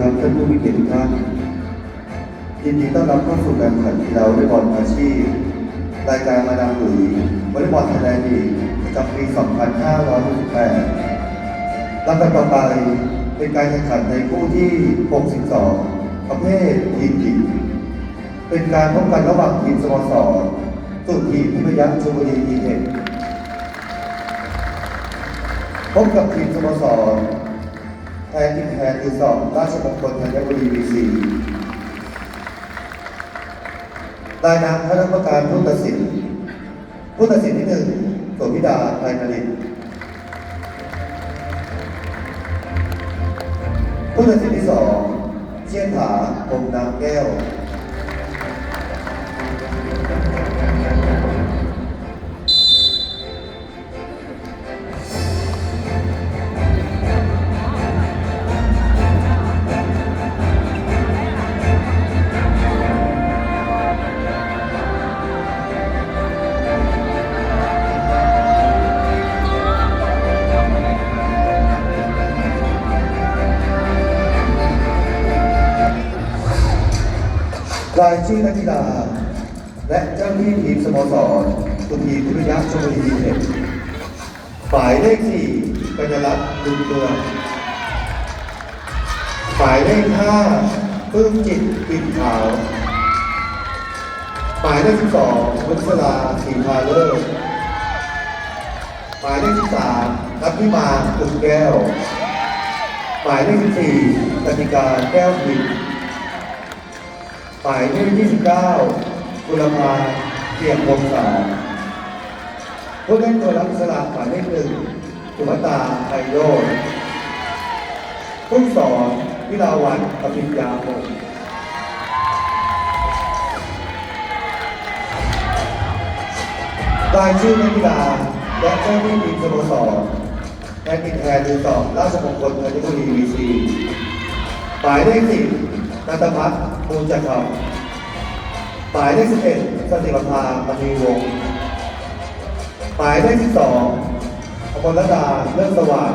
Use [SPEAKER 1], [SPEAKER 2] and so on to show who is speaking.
[SPEAKER 1] ครับท่านผู้มีเกียรติทุกท่านยินดีต้อนรับเข้าสู่การแข่งขันกีฬาวอลเลย์บอลอาชีพ รายการมาดามหลุยวอลเลย์บอลไทยแลนด์ลีกประจำปี 2568ลำดับต่อไปเป็นการแข่งขันในคู่ที่ 62 ประเภททีมหญิง เป็นการพบกันระหว่างทีมสโมสรสุดทีมพิพยัคฆ์ชลบุรีทีเอ็พบกับทีมสโมสร แทนที่แทนคือสองราชมงคลธัญบุรีวีซีรายนามคณะกรรมการผู้ตัดสินผู้ตัดสินที่หนึ่งสมิดาไทยนรินทร์ผู้ตัดสินที่สองเชี่ยนถาคมน้ำแก้ว รายชื่อนักกีฬา และเจ้าหน้าที่ทีมสโมสรสุทีมพิทยาชมบุรีดีเทคฝ่ายเลขสี่กัญญลักษณ์ดุลเมืองฝ่ายเลขห้าปื้มจิตกลิ่นขาวฝ่ายเลขสิบสองวัชราสีพาเลิศฝ่ายเลขสิบสามนัทพิมาอุ่นแก้วฝ่ายเลขสิบสี่กติกาแก้วผิ ดฝ่ายเลข29กุลภาเกียรติวงศาผู้เล่นตัวรับสลับหมายเลขหนึ่งสุภตาไพโรจน์ผู้สอนวิลาวันปฏิญญาพงศ์รายชื่อนักกีฬาและเจ้าหน้าที่ทีมสโมสรแทนติดแทนคือสองราชมงคลธัญบุรีวีซีหมายเลขสิบ นันทพัฒน์มูลจักรหมายเลขสิบเอ็ดสติปภามณีวงศ์หมายเลขสิบสองอมรดาเลิศสว่าง